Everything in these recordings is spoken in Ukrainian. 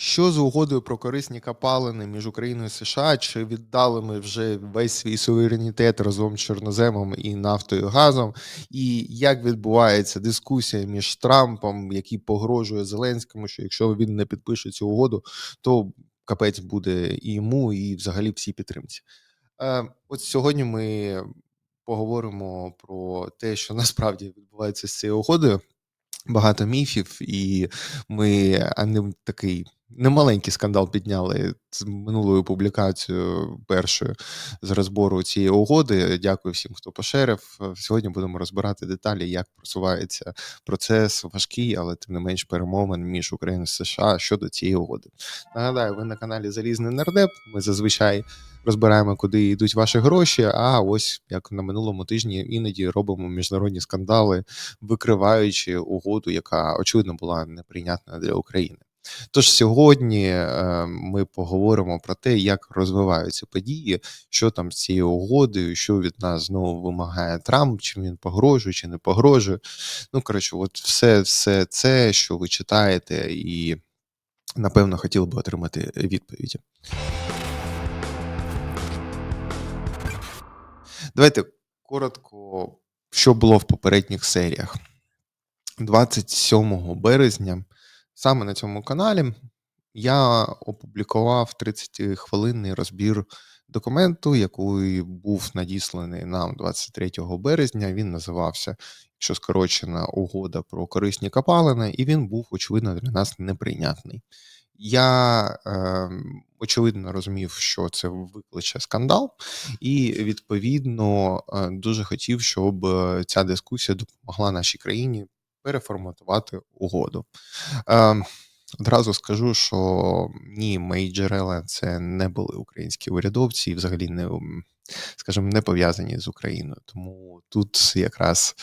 Що з угодою про корисні копалини між Україною і США? Чи віддали ми вже весь свій суверенітет разом з чорноземом і нафтою і газом? І як відбувається дискусія між Трампом, який погрожує Зеленському, що якщо він не підпише цю угоду, то капець буде і йому, і взагалі всій підтримці? Е, От сьогодні ми поговоримо про те, що насправді відбувається з цією угодою. Багато міфів, і ми а не такий немаленький скандал підняли з минулою публікацією першою з розбору цієї угоди. Дякую всім, хто пошерив. Сьогодні будемо розбирати деталі, як просувається процес важкий, але тим не менш перемовин між Україною і США щодо цієї угоди. Нагадаю, ви на каналі Залізний Нардеп. Ми зазвичай розбираємо, куди йдуть ваші гроші. А ось як на минулому тижні іноді робимо міжнародні скандали, викриваючи угоду, яка очевидно була неприйнятна для України. Тож сьогодні е, ми поговоримо про те, як розвиваються події, що там з цією угодою, що від нас знову вимагає Трамп, чи він погрожує, чи не погрожує. Ну коротше, от все, все це, що ви читаєте, і напевно хотіли би отримати відповіді. Давайте коротко, що було в попередніх серіях. 27 березня, саме на цьому каналі, я опублікував 30-хвилинний розбір документу, який був надісланий нам 23 березня. Він називався, якщо скорочена угода про корисні копалини, і він був, очевидно, для нас неприйнятний. Я е, очевидно розумів, що це викличе скандал, і відповідно е, дуже хотів, щоб е, ця дискусія допомогла нашій країні переформатувати угоду. Е, Одразу скажу, що ні, мої джерела це не були українські урядовці, і взагалі не скажімо, не пов'язані з Україною. Тому тут якраз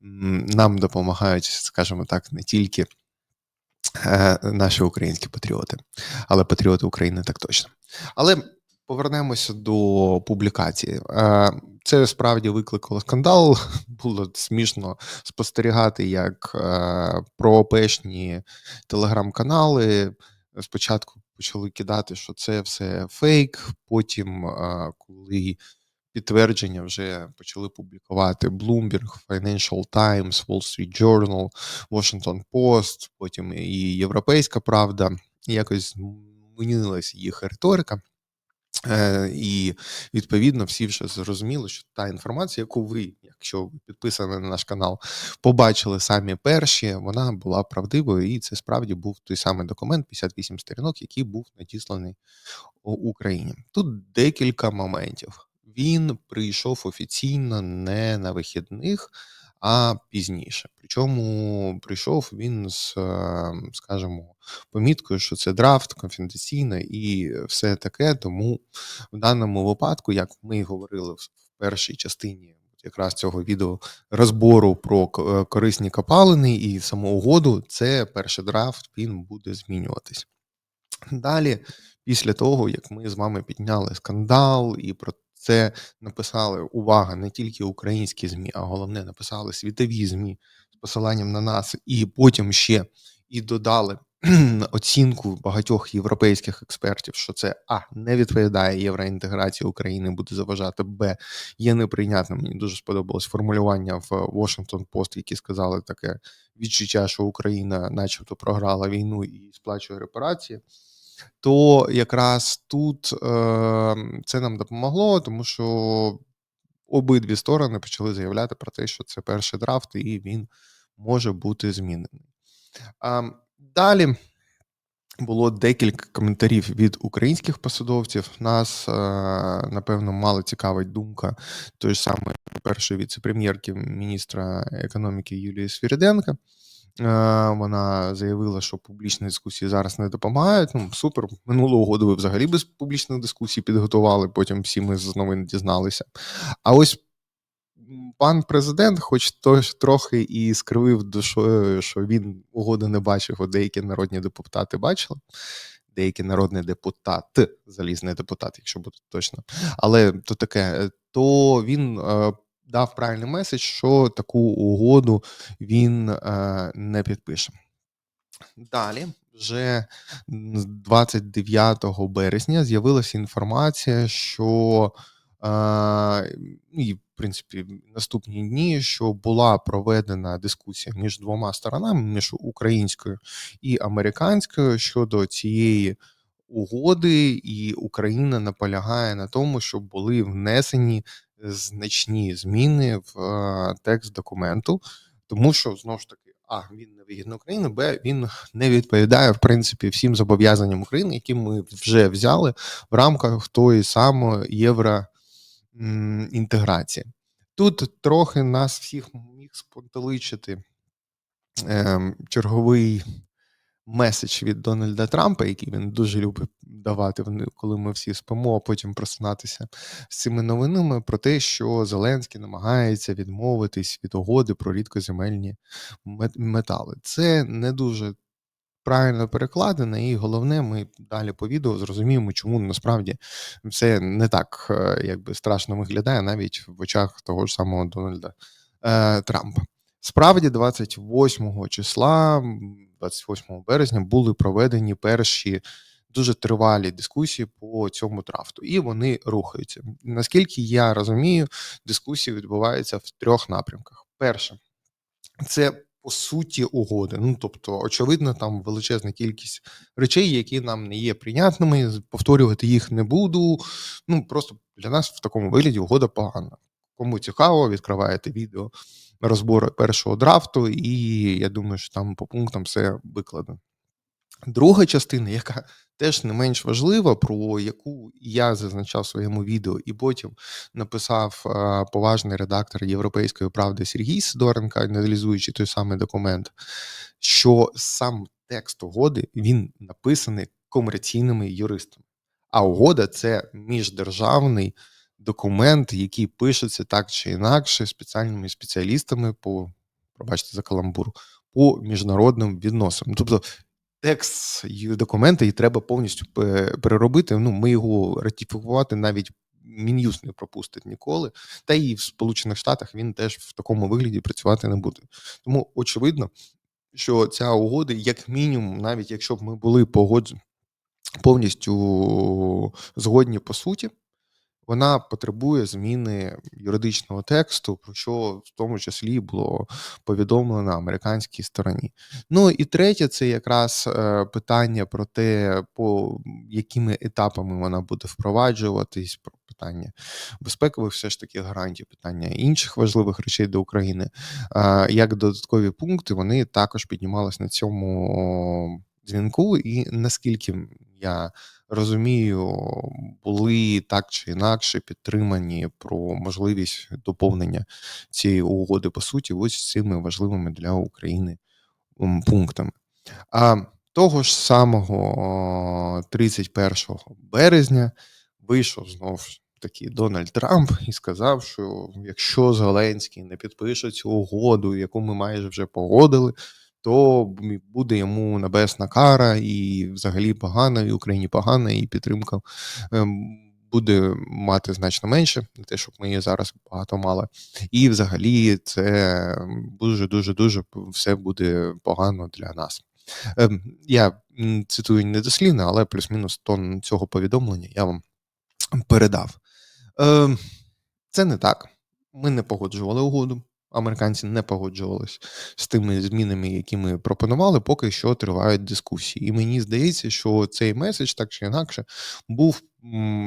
нам допомагають, скажімо так, не тільки. Е, наші українські патріоти, але патріоти України так точно. Але повернемося до публікації. Е, це справді викликало скандал. Було смішно спостерігати, як е, проопешні телеграм-канали спочатку почали кидати, що це все фейк. Потім, коли підтвердження вже почали публікувати Bloomberg, Financial Times, Wall Street Journal, Washington Post, потім і Європейська Правда. Якось змінилася їх риторика. Е, І відповідно всі вже зрозуміли, що та інформація, яку ви, якщо ви підписані на наш канал, побачили самі перші, вона була правдивою, і це справді був той самий документ, 58 сторінок, який був надісланий Україні. Тут декілька моментів він прийшов офіційно не на вихідних, а пізніше. Причому прийшов він з, ем, скажімо, поміткою, що це драфт конфіденційно і все таке. Тому в даному випадку, як ми говорили в першій частині. Якраз цього відео розбору про е, корисні копалини і самоугоду, це перший драфт, він буде змінюватись. Далі, після того, як ми з вами підняли скандал і про це написали увага не тільки українські змі, а головне написали світові змі з посиланням на нас, і потім ще і додали оцінку багатьох європейських експертів, що це а не відповідає євроінтеграції України, буде заважати, б є неприйнятним. Мені дуже сподобалось формулювання в Washington Post, які сказали таке відчуття, що Україна, начебто, програла війну і сплачує репарації то якраз тут е, це нам допомогло, тому що обидві сторони почали заявляти про те, що це перший драфт, і він може бути змінений. Далі. Було декілька коментарів від українських посадовців. Нас, е, напевно, мало цікавить думка той ж самої першої віце-прем'єрки міністра економіки Юлії Свіриденка. Е, вона заявила, що публічні дискусії зараз не допомагають. Ну супер. Минулого году ви взагалі без публічних дискусій підготували. Потім всі ми з новин дізналися. А ось пан президент, хоч тож трохи і скривив душою, що він угоди не бачив, от деякі народні депутати бачили. Деякі народні депутати, залізний депутат, якщо бути точно, але то таке, то він е, дав правильний меседж, що таку угоду він е, не підпише. Далі, вже 29 березня з'явилася інформація, що а, і, в принципі, наступні дні, що була проведена дискусія між двома сторонами, між українською і американською щодо цієї угоди, і Україна наполягає на тому, щоб були внесені значні зміни в е, текст документу, тому що знову ж таки, а він не вигідний Україні, б він не відповідає в принципі всім зобов'язанням України, які ми вже взяли в рамках тої самої євроінтеграції. Тут трохи нас всіх міг спонтеличити ем, черговий меседж від Дональда Трампа, який він дуже любить давати, коли ми всі спимо, а потім просинатися з цими новинами про те, що Зеленський намагається відмовитись від угоди про рідкоземельні метали. Це не дуже. Правильно перекладено, і головне, ми далі по відео зрозуміємо, чому насправді все не так е, якби страшно виглядає навіть в очах того ж самого Дональда е, Трампа. Справді, 28 числа, 28 березня, були проведені перші дуже тривалі дискусії по цьому драфту, і вони рухаються. Наскільки я розумію, дискусії відбуваються в трьох напрямках. Перше, це по суті угоди. Ну тобто, очевидно, там величезна кількість речей, які нам не є прийнятними. Повторювати їх не буду. Ну просто для нас в такому вигляді угода погана. Кому цікаво, відкриваєте відео розбору першого драфту, і я думаю, що там по пунктам все викладено. Друга частина, яка теж не менш важлива, про яку я зазначав в своєму відео, і потім написав поважний редактор Європейської правди Сергій Сидоренко, аналізуючи той самий документ, що сам текст угоди він написаний комерційними юристами. А угода це міждержавний документ, який пишеться так чи інакше спеціальними спеціалістами по пробачте за каламбур, по міжнародним відносинам. Тобто текст документа і треба повністю переробити. Ну, ми його ратифікувати навіть мін'юз не пропустить ніколи. Та і в Сполучених Штатах він теж в такому вигляді працювати не буде. Тому очевидно, що ця угода, як мінімум, навіть якщо б ми були погоджені повністю згодні по суті вона потребує зміни юридичного тексту, про що в тому числі було повідомлено американській стороні. Ну і третє, це якраз е, питання про те, по якими етапами вона буде впроваджуватись, про питання безпекових, все ж таки гарантій, питання інших важливих речей до України. Як додаткові пункти, вони також піднімались на цьому дзвінку, і наскільки я розумію, були так чи інакше підтримані про можливість доповнення цієї угоди по суті, ось цими важливими для України пунктами. А того ж самого 31 березня вийшов знов таки Дональд Трамп і сказав, що якщо Зеленський не підпише цю угоду, яку ми майже вже погодили, то буде йому небесна кара, і взагалі погано, і Україні погано, і підтримка ем, буде мати значно менше, не те, щоб ми її зараз багато мали. І взагалі це дуже дуже дуже все буде погано для нас. Ем, я цитую недослівно, але плюс-мінус тон цього повідомлення я вам передав. Ем, це не так. Ми не погоджували угоду американці не погоджувались з тими змінами, які ми пропонували, поки що тривають дискусії. І мені здається, що цей меседж так чи інакше був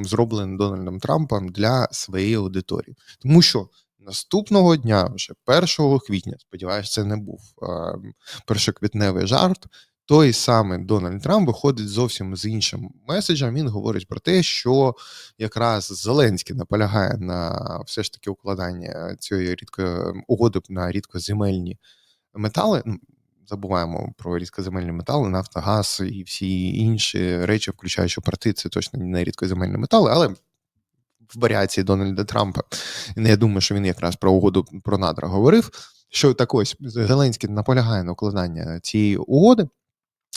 зроблений Дональдом Трампом для своєї аудиторії, тому що. Наступного дня, вже 1 квітня, сподіваюся, це не був е, першоквітневий жарт той самий Дональд Трамп виходить зовсім з іншим меседжем. Він говорить про те, що якраз Зеленський наполягає на все ж таки укладання цієї рідко угоди на рідкоземельні метали. Ну, забуваємо про рідкоземельні метали, нафта, газ і всі інші речі, включаючи порти, це точно не рідкоземельні метали, але. В варіації Дональда Трампа, я думаю, що він якраз про угоду про надра говорив. Що так ось Зеленський наполягає на укладання цієї угоди,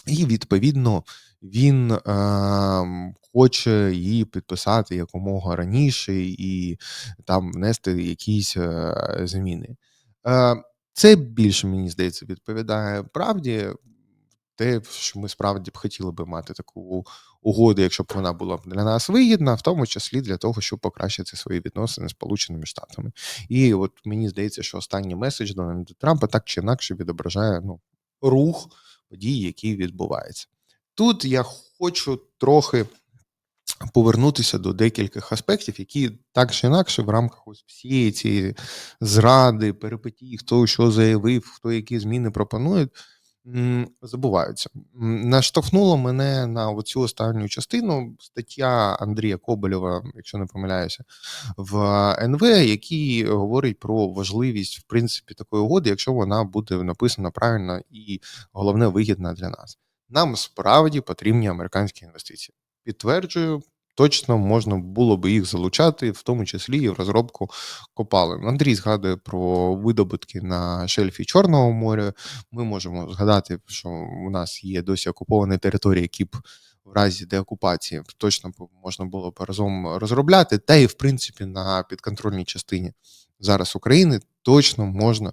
і відповідно він е, хоче її підписати якомога раніше і там внести якісь е, зміни. Е, Це більше мені здається відповідає правді. те, що ми справді б хотіли би мати таку угоду, якщо б вона була для нас вигідна, в тому числі для того, щоб покращити свої відносини з Сполученими Штатами. І от мені здається, що останній меседж Дональда Трампа так чи інакше відображає ну, рух подій, які відбуваються. Тут я хочу трохи повернутися до декількох аспектів, які так чи інакше в рамках ось всієї цієї зради, перипетій, хто що заявив, хто які зміни пропонує, забуваються. Наштовхнуло мене на оцю останню частину стаття Андрія Коболєва, якщо не помиляюся, в НВ, який говорить про важливість в принципі такої угоди, якщо вона буде написана правильно і головне вигідна для нас. Нам справді потрібні американські інвестиції. Підтверджую, точно можна було би їх залучати, в тому числі і в розробку копалин. Андрій згадує про видобутки на шельфі Чорного моря. Ми можемо згадати, що у нас є досі окуповані території, які б в разі деокупації точно можна було б разом розробляти. Та і в принципі на підконтрольній частині зараз України точно можна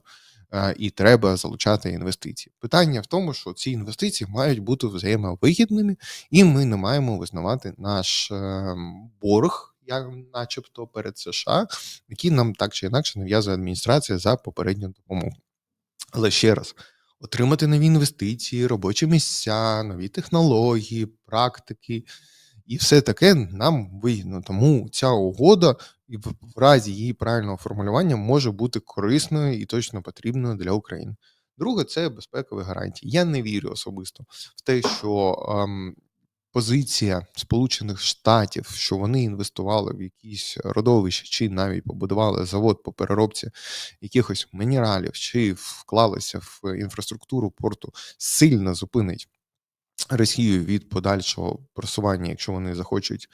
і треба залучати інвестиції. Питання в тому, що ці інвестиції мають бути взаємовигідними, і ми не маємо визнавати наш е, борг, як начебто перед США, який нам так чи інакше нав'язує адміністрація за попередню допомогу. Але ще раз. Отримати нові інвестиції, робочі місця, нові технології, практики і все таке нам вигідно. Тому ця угода і в разі її правильного формулювання може бути корисною і точно потрібною для України. Друге, це безпекові гарантії. Я не вірю особисто в те, що ем, позиція Сполучених Штатів, що вони інвестували в якісь родовища, чи навіть побудували завод по переробці якихось мінералів, чи вклалися в інфраструктуру порту, сильно зупинить Росію від подальшого просування, якщо вони захочуть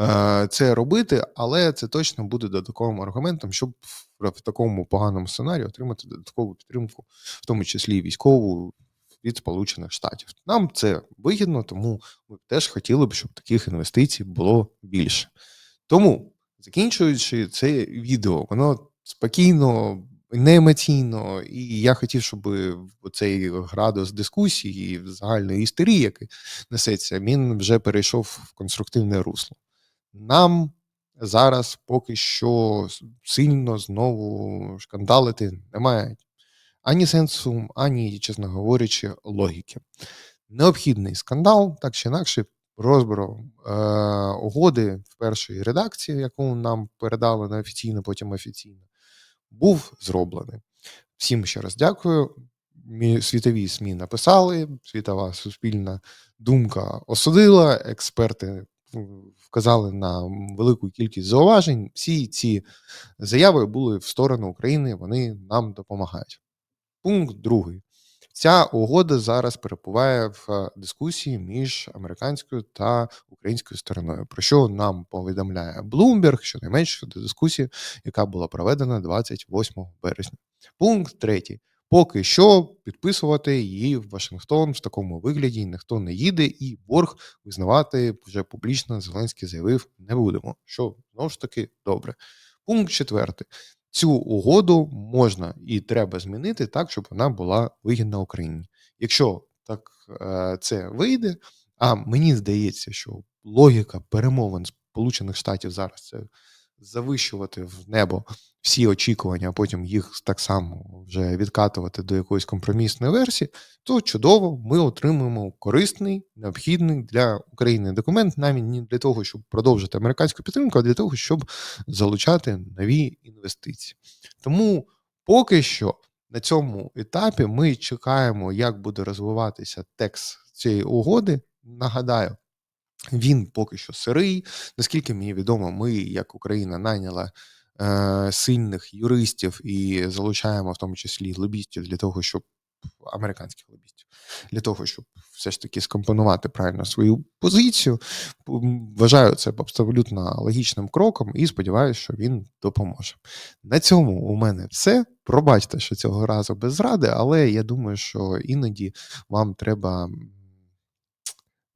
е, це робити, але це точно буде додатковим аргументом, щоб в, такому поганому сценарії отримати додаткову підтримку, в тому числі військову від Сполучених Штатів. Нам це вигідно, тому ми теж хотіли б, щоб таких інвестицій було більше. Тому, закінчуючи це відео, воно спокійно, не емоційно, і я хотів, щоб цей градус дискусії загальної істерії, який несеться, він вже перейшов в конструктивне русло. Нам зараз поки що сильно знову шкандалити немає ані сенсу, ані, чесно говорячи, логіки. Необхідний скандал, так чи інакше, розбору е, угоди в першій редакції, яку нам передали на офіційно, потім офіційно, був зроблений. Всім ще раз дякую. Світові СМІ написали, світова суспільна думка осудила, експерти вказали на велику кількість зауважень. Всі ці заяви були в сторону України, вони нам допомагають. Пункт другий. Ця угода зараз перебуває в е, дискусії між американською та українською стороною, про що нам повідомляє Bloomberg, щонайменше щодо дискусії, яка була проведена 28 березня. Пункт третій. Поки що підписувати її в Вашингтон в такому вигляді ніхто не їде, і борг визнавати вже публічно Зеленський заявив не будемо. Що знову ж таки добре. Пункт четвертий. Цю угоду можна і треба змінити так, щоб вона була вигідна Україні. Якщо так е, це вийде, а мені здається, що логіка перемовин Сполучених Штатів зараз це завищувати в небо всі очікування, а потім їх так само вже відкатувати до якоїсь компромісної версії, то чудово, ми отримуємо корисний, необхідний для України документ, навіть не для того, щоб продовжити американську підтримку, а для того, щоб залучати нові інвестиції. Тому поки що на цьому етапі ми чекаємо, як буде розвиватися текст цієї угоди. Нагадаю, він поки що сирий. Наскільки мені відомо, ми, як Україна, найняла сильних юристів і залучаємо в тому числі лобістів для того, щоб американських лобістів, для того, щоб все ж таки скомпонувати правильно свою позицію. Вважаю це абсолютно логічним кроком і сподіваюся, що він допоможе. На цьому у мене все. Пробачте, що цього разу без зради, але я думаю, що іноді вам треба.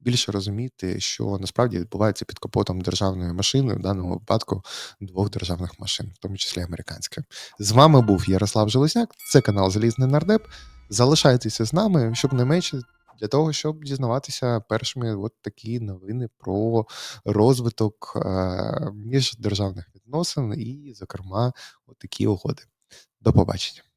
Більше розуміти, що насправді відбувається під капотом державної машини, в даному випадку двох державних машин, в тому числі американської. З вами був Ярослав Железняк, це канал Залізний Нардеп. Залишайтеся з нами, щоб не менше для того, щоб дізнаватися першими от такі новини про розвиток, е, міждержавних відносин і, зокрема, от такі угоди. До побачення.